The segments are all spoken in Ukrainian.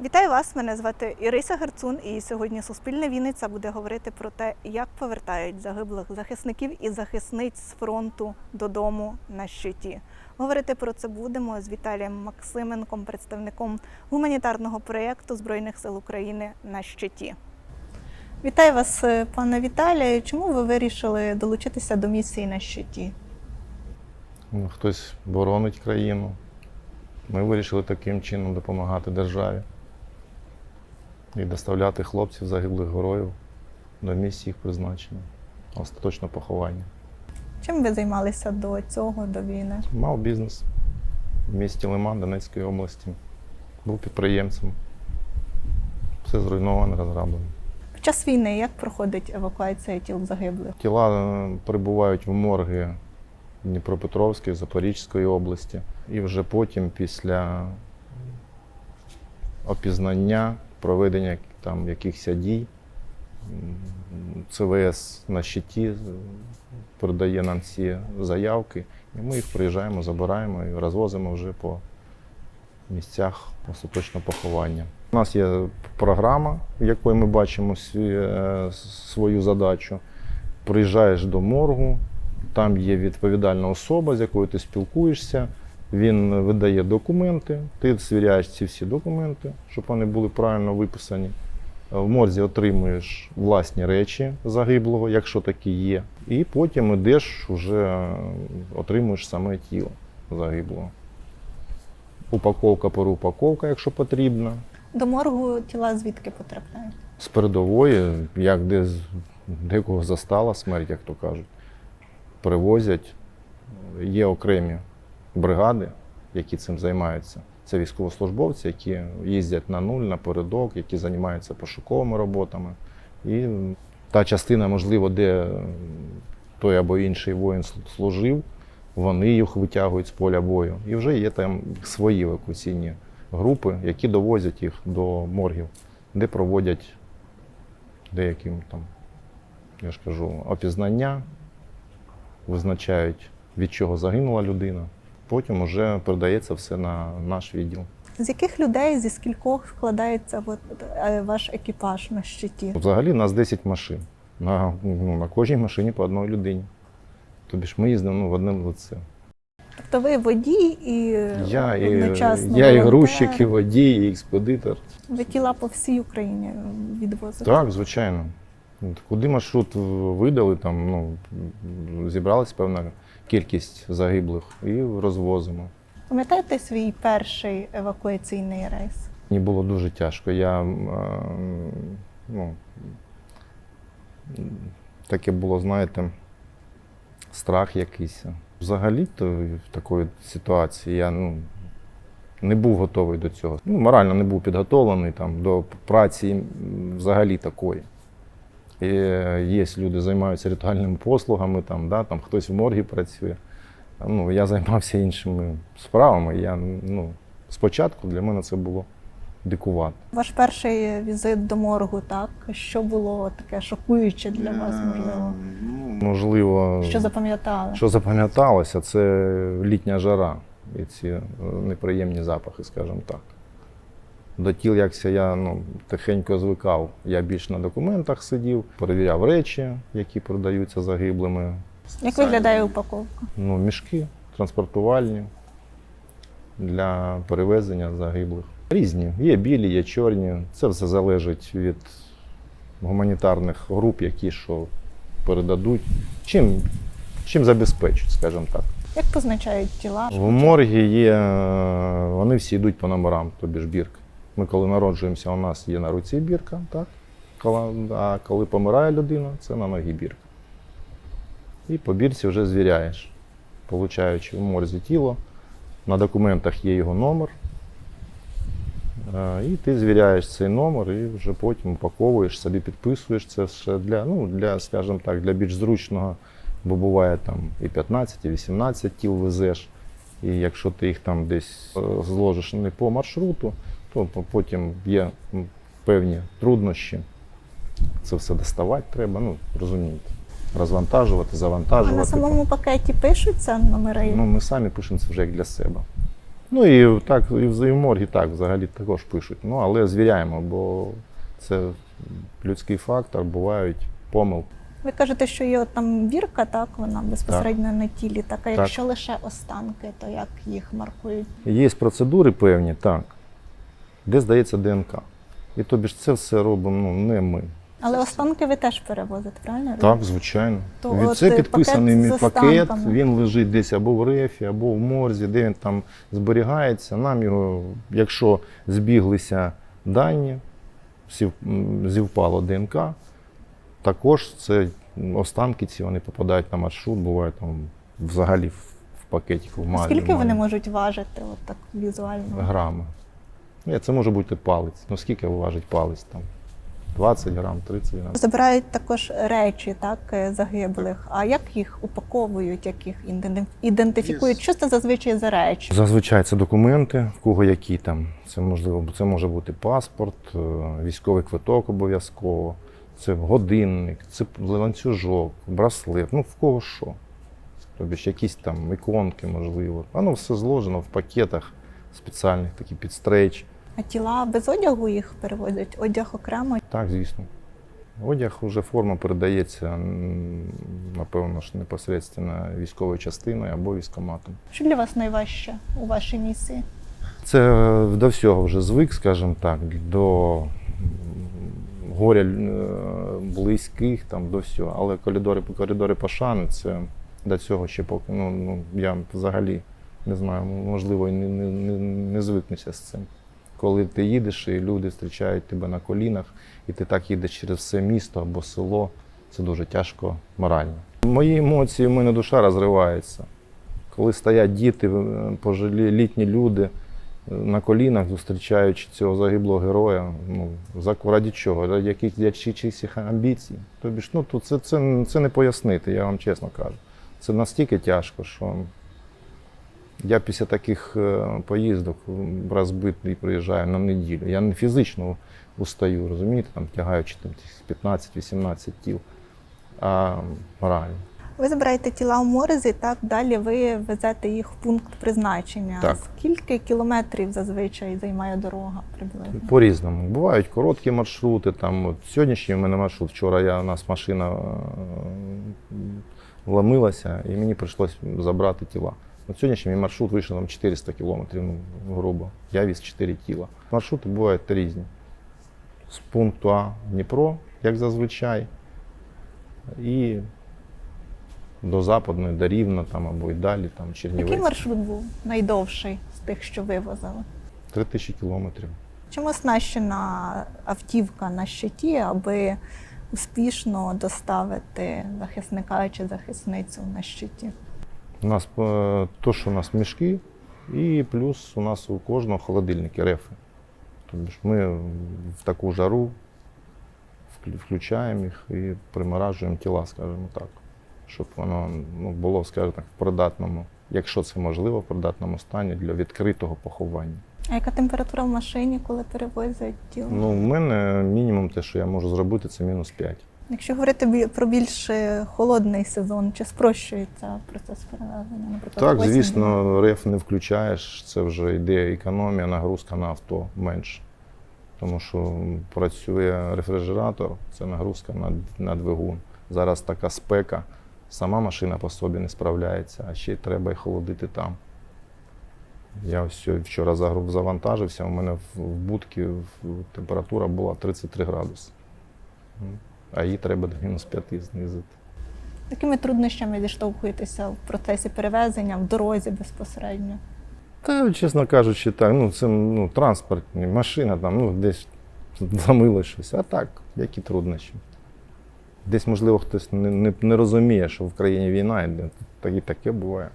Вітаю вас! Мене звати Ірися Герцун, і сьогодні Суспільне Вінниця буде говорити про те, як повертають загиблих захисників і захисниць з фронту додому на щиті. Говорити про це будемо з Віталієм Максименком, представником гуманітарного проєкту Збройних сил України на щиті. Вітаю вас, е, пане Віталію. Чому ви вирішили долучитися до місії на щиті? Ну, Хтось боронить країну. Ми вирішили таким чином допомагати державі і доставляти хлопців загиблих героїв до місць їх призначення, остаточного поховання. Чим ви займалися до цього, до війни? Мав бізнес в місті Лиман Донецької області. Був підприємцем. Все зруйновано, розграблено. Під час війни як проходить евакуація тіл загиблих? Тіла е, перебувають в морги Дніпропетровської, Запорізької області. І вже потім, після опізнання, проведення там якихось дій, ЦВС на щиті е, передає нам ці заявки, і ми їх приїжджаємо, забираємо і розвозимо вже по місцях остаточного поховання. У нас є програма, в якої ми бачимо е, свою задачу. Приїжджаєш до моргу, там є відповідальна особа, з якою ти спілкуєшся. Він видає документи, ти звіряєш ці всі документи, щоб вони були правильно виписані. В морзі отримуєш власні речі загиблого, якщо такі є. І потім йдеш, вже отримуєш саме тіло загиблого. Упаковка переупаковка, якщо потрібно. До моргу тіла звідки потрапляють? З передової, як де декого застала смерть, як то кажуть, привозять. Є окремі бригади, які цим займаються. Це військовослужбовці, які їздять на нуль, на передок, які займаються пошуковими роботами. І та частина, можливо, де той або інший воїн служив, вони їх витягують з поля бою. І вже є там свої евакуаційні групи, які довозять їх до моргів, де проводять деяким там, я ж кажу, опізнання, визначають, від чого загинула людина. Потім вже передається все на наш відділ. З яких людей, зі скількох складається от, е, ваш екіпаж на щиті? Взагалі нас 10 машин. На, ну, на кожній машині по одній людині. Тобі ж ми їздимо ну, в одному лице. Тобто ви водій і Я і, одночасно я і грузчик, і водій, і експедитор. Ви тіла по всій Україні відвозите? Так, звичайно. Куди маршрут видали, там ну, зібралась певна кількість загиблих і розвозимо. Пам'ятаєте свій перший евакуаційний рейс? Мені було дуже тяжко. Я, ну, таке було, знаєте, страх якийсь. Взагалі-то в такої ситуації я ну, не був готовий до цього. Ну, морально не був підготовлений там, до праці взагалі такої. І е, є люди, займаються ритуальними послугами, там, да, там, хтось в моргі працює. Ну, я займався іншими справами. Я, ну, спочатку для мене це було дикувати. Ваш перший візит до моргу, так? Що було таке шокуюче для вас, можливо? Можливо, Що запам'ятали? що запам'яталося, це літня жара і ці е, неприємні запахи, скажімо так. До тіл, якся я ну, тихенько звикав. Я більш на документах сидів, перевіряв речі, які продаються загиблими. Як виглядає упаковка? Ну, мішки транспортувальні для перевезення загиблих. Різні. Є білі, є чорні. Це все залежить від гуманітарних груп, які що передадуть. Чим, чим забезпечать, скажімо так. Як позначають тіла? В моргі є, е, вони всі йдуть по номерам, тобі ж бірка. Ми коли народжуємося, у нас є на руці бірка, так? А коли помирає людина, це на ногі бірка. І по бірці вже звіряєш, получаючи в морзі тіло. На документах є його номер. Е, І ти звіряєш цей номер і вже потім упаковуєш, собі підписуєш це все для, ну, для, скажімо так, для більш зручного, бо буває там і 15, і 18 тіл везеш. І якщо ти їх там десь е, зложиш не по маршруту, то потім є певні труднощі. Це все доставати треба, ну розумієте. Розвантажувати, завантажувати. А на самому пакеті пишуться номери? Ну, ми самі пишемо це вже як для себе. Ну і так, і в і так взагалі також пишуть. Ну, але звіряємо, бо це людський фактор, бувають помилки. Ви кажете, що є там бірка, так вона безпосередньо на тілі. Так, а Так. якщо лише останки, то як їх маркують? Є процедури певні, так, де здається ДНК. І тобі ж це все робимо ну, не ми. Але останки ви теж перевозите, правильно? Так, звичайно. То Від це е, підписаний мій пакет, він лежить десь або в рефі, або в морзі, де він там зберігається. Нам його, якщо збіглися дані, зівпало ДНК, також це останки ці вони попадають на маршрут, буває там взагалі в, пакетику в малі. Скільки вони можуть важити, от так візуально? грами. Ні, це може бути палець. Ну скільки важить палець там? 20 грам, 30 грам. Забирають також речі так, е, загиблих. А як їх упаковують, як їх іден- ідентифікують? Що це зазвичай за речі? Зазвичай це документи, в кого які там. Це можливо, це може бути паспорт, е, військовий квиток обов'язково, це годинник, це ланцюжок, браслет, ну в кого що. Тобто ж якісь там іконки, можливо. Воно все зложено в пакетах спеціальних, такі під стрейч. А тіла без одягу їх перевозять? Одяг окремо. Так, звісно. Одяг уже форма передається, напевно ж, непосередньо військовою частиною або військоматом. Що для вас найважче у вашій місії? Це е, до всього вже звик, скажімо так, до горя е, близьких, там, до всього. Але коридори, коридори пошани, це до цього ще поки. Ну, ну, я взагалі не знаю, можливо, не, не, не звикнуся з цим. Коли ти їдеш і люди зустрічають тебе на колінах, і ти так їдеш через все місто або село, це дуже тяжко морально. Мої емоції, в мене душа розривається. Коли стоять діти, е, пожилі літні люди е, на колінах, зустрічаючи цього загиблого героя, ну, за чого? Раді яких для амбіцій. Тобі ж ну, тут це, це, це не пояснити, я вам чесно кажу. Це настільки тяжко, що я після таких е, поїздок розбитий приїжджаю на неділю. Я не фізично устаю, розумієте, там тягаючи там, 15-18 тіл, а морально. Ви забираєте тіла у морзі, так далі ви везете їх в пункт призначення. Так. Скільки кілометрів зазвичай займає дорога приблизно? По-різному. Бувають короткі маршрути. Там, от сьогоднішній у мене маршрут. Вчора я, у нас машина е, вломилася, і мені прийшлось забрати тіла. От сьогоднішній мій маршрут вийшов там 400 кілометрів, ну, грубо. Я віз 4 тіла. Маршрути бувають різні. З пункту А Дніпро, як зазвичай, і до Западної, до Рівна там, або й далі, там, Який маршрут був найдовший з тих, що вивозили? 3000 кілометрів. Чим оснащена автівка на щиті, аби успішно доставити захисника чи захисницю на щиті? У нас е, то, що у нас мішки, і плюс у нас у кожного холодильники рефи. Тобто ж ми в таку жару включаємо їх і приморажуємо тіла, скажімо так, щоб воно ну, було, скажімо так, в придатному, якщо це можливо, в придатному стані для відкритого поховання. А яка температура в машині, коли перевозять тіло? Ну, в мене мінімум те, що я можу зробити, це мінус 5. Якщо говорити про більш холодний сезон, чи спрощується процес перевезення? Наприклад, Так, осінь? звісно, реф не включаєш, це вже йде економія, нагрузка на авто менше. Тому що працює рефрижератор, це нагрузка на, на двигун. Зараз така спека, сама машина по собі не справляється, а ще й треба й холодити там. Я ось вчора загру- завантажився, у мене в, в будці температура була 33 градуси. А її треба до мінус 5 знизити. Якими труднощами зіштовхуєтеся в процесі перевезення, в дорозі безпосередньо? Та, чесно кажучи, так, ну це ну, транспортні, машина там, ну, десь замило щось. А так, які труднощі. Десь, можливо, хтось не, не, не розуміє, що в країні війна і таке буває.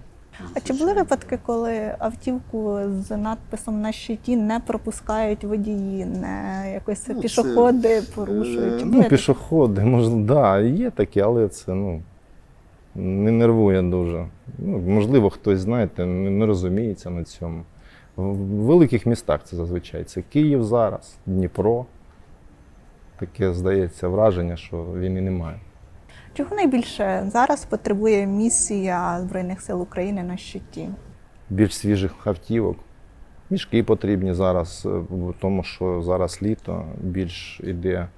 А чи були випадки, коли автівку з надписом на щиті не пропускають водії, не якось Ну, це, пішоходи порушують? Чи е, Ну, пішоходи, можливо, да, є такі, але це ну, не нервує дуже. Ну, можливо, хтось, знаєте, не, не розуміється на цьому. В великих містах це зазвичай. Це Київ зараз, Дніпро. Таке здається враження, що війни немає. Чого найбільше зараз потребує місія Збройних сил України на щиті? більш свіжих автівок, Мішки потрібні зараз, е, тому що зараз літо більш іде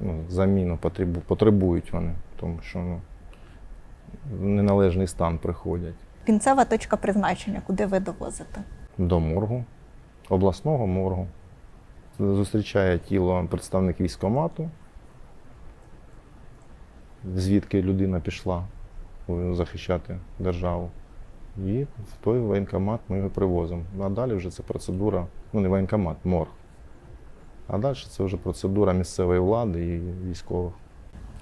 ну, заміну потребу, потребують вони, тому що ну, в неналежний стан приходять. Кінцева точка призначення, куди ви довозите? До моргу, обласного моргу. Зустрічає тіло представник військкомату, звідки людина пішла захищати державу. І в той воєнкомат ми його привозимо. А далі вже це процедура, ну не воєнкомат, морг. А далі це вже процедура місцевої влади і військових.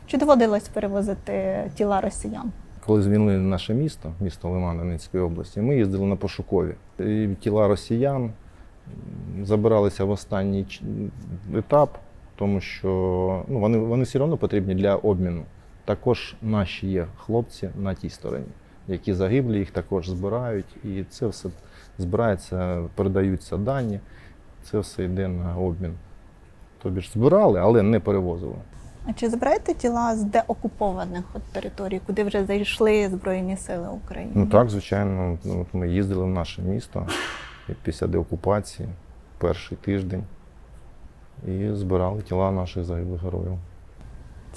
Чи доводилось перевозити тіла росіян? Коли звільнили наше місто, місто Лиман Донецької області, ми їздили на пошукові. І тіла росіян забиралися в останній етап, тому що ну, вони, вони все одно потрібні для обміну. Також наші є хлопці на тій стороні, які загиблі, їх також збирають, і це все збирається, передаються дані, це все йде на обмін. Тобі ж збирали, але не перевозили. А чи збираєте тіла з деокупованих от територій, куди вже зайшли Збройні Сили України? Ну так, звичайно. Ну, От ми їздили в наше місто після деокупації, перший тиждень, і збирали тіла наших загиблих героїв.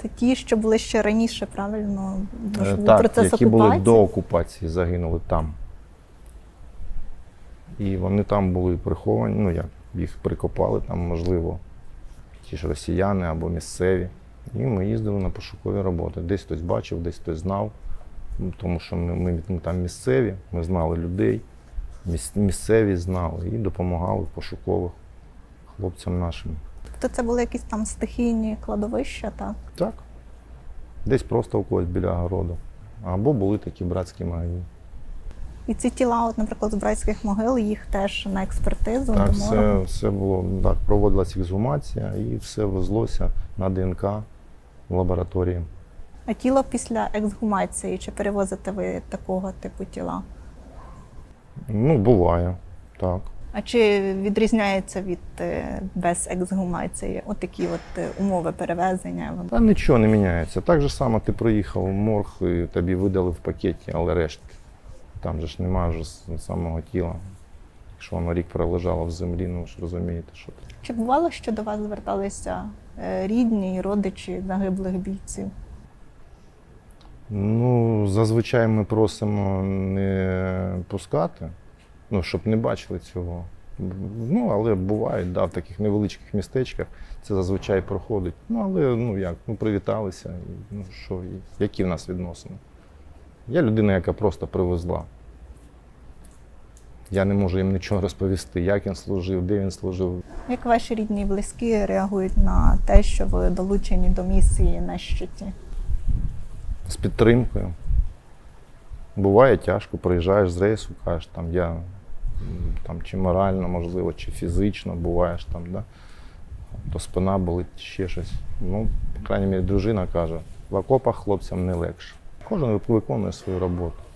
Це ті, що були ще раніше, правильно? Бо ж Е, був Так, процес які були до окупації, загинули там. І вони там були приховані, ну як, їх прикопали там, можливо, ті ж росіяни або місцеві. І ми їздили на пошукові роботи. Десь хтось бачив, десь хтось знав, Ну, тому що ми, ми, ми там місцеві, ми знали людей, міс- місцеві знали і допомагали пошукових хлопцям нашим. Тобто це були якісь там стихійні кладовища, так? Так. Десь просто у когось біля городу. Або були такі братські могили. І ці тіла, от, наприклад, з братських могил, їх теж на експертизу Так, все, все було так, проводилася ексгумація і все везлося на ДНК в лабораторії. А тіло після ексгумації, чи перевозите ви такого типу тіла? Ну, буває, так. А чи відрізняється від е, без ексгумації? От от е, умови перевезення? Та нічого не міняється. Так же само ти приїхав в морг і тобі видали в пакеті, але рештки. Там же ж немає вже самого тіла. Якщо воно рік пролежало в землі, ну ж розумієте, що це. Чи бувало, що до вас зверталися е, рідні і родичі загиблих бійців? Ну, зазвичай ми просимо не пускати, ну, щоб не бачили цього. Ну, але бувають, да, в таких невеличких містечках це зазвичай проходить. Ну, але ну як, ну привіталися. Ну що, і які в нас відносини? Я людина, яка просто привезла. Я не можу їм нічого розповісти, як він служив, де він служив. Як ваші рідні і близькі реагують на те, що ви долучені до місії на щиті? з підтримкою. Буває тяжко, приїжджаєш з рейсу, кажеш, там я там, чи морально, можливо, чи фізично буваєш там, да? то спина болить, ще щось. Ну, по крайній мірі, дружина каже, в окопах хлопцям не легше. Кожен виконує свою роботу.